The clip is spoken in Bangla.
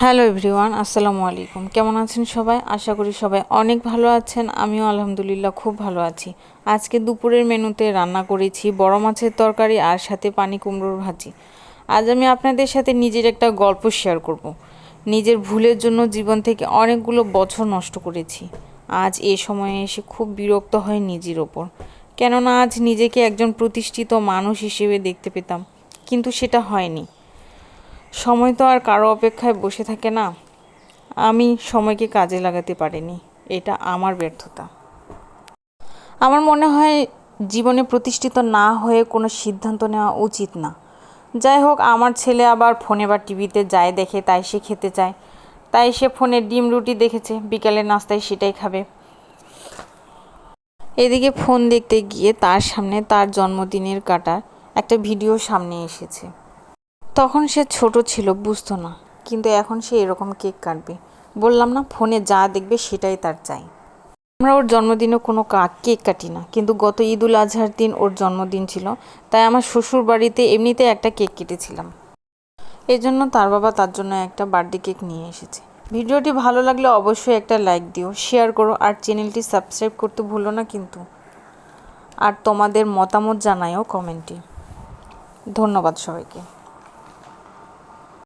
হ্যালো এভরিওয়ান, আসসালামু আলাইকুম। কেমন আছেন সবাই? আশা করি সবাই অনেক ভালো আছেন। আমিও আলহামদুলিল্লাহ খুব ভালো আছি। আজকে দুপুরের মেনুতে রান্না করেছি বড় মাছের তরকারি আর সাথে পানি কুমড়োর ভাজি। আজ আমি আপনাদের সাথে নিজের একটা গল্প শেয়ার করব। নিজের ভুলের জন্য জীবন থেকে অনেকগুলো বছর নষ্ট করেছি। আজ এ সময়ে এসে খুব বিরক্ত হয় নিজের ওপর। কেননা আজ নিজেকে একজন প্রতিষ্ঠিত মানুষ হিসেবে দেখতে পেতাম। কিন্তু সেটা হয়নি। সময় তো আর কারও অপেক্ষায় বসে থাকে না। আমি সময়কে কাজে লাগাতে পারিনি, এটা আমার ব্যর্থতা। আমার মনে হয় জীবনে প্রতিষ্ঠিত না হয়ে কোনো সিদ্ধান্ত নেওয়া উচিত না। যাই হোক, আমার ছেলে আবার ফোনে বা টিভিতে যায় দেখে, তাই সে খেতে চায়। তাই সে ফোনে ডিম রুটি দেখেছে বিকালের নাস্তায় সেটাই খাবে। এদিকে ফোন দেখতে গিয়ে তার সামনে তার জন্মদিনের কাটার একটা ভিডিও সামনে এসেছে। তখন সে ছোট ছিল, বুঝতো না। কিন্তু এখন সে এরকম কেক কাটবে। বললাম, না, ফোনে যা দেখবে সেটাই তার চাই। আমরা ওর জন্মদিনে কোনো কেক কাটি না। কিন্তু গত ঈদ উল আজহার দিন ওর জন্মদিন ছিল, তাই আমার শ্বশুর বাড়িতে এমনিতে একটা কেক কেটেছিলাম। এই জন্য তার বাবা তার জন্য একটা বার্থডে কেক নিয়ে এসেছে। ভিডিওটি ভালো লাগলে অবশ্যই একটা লাইক দিও, শেয়ার করো, আর চ্যানেলটি সাবস্ক্রাইব করতে ভুলো না কিন্তু। আর তোমাদের মতামত জানায়ও কমেন্টে। ধন্যবাদ সবাইকে।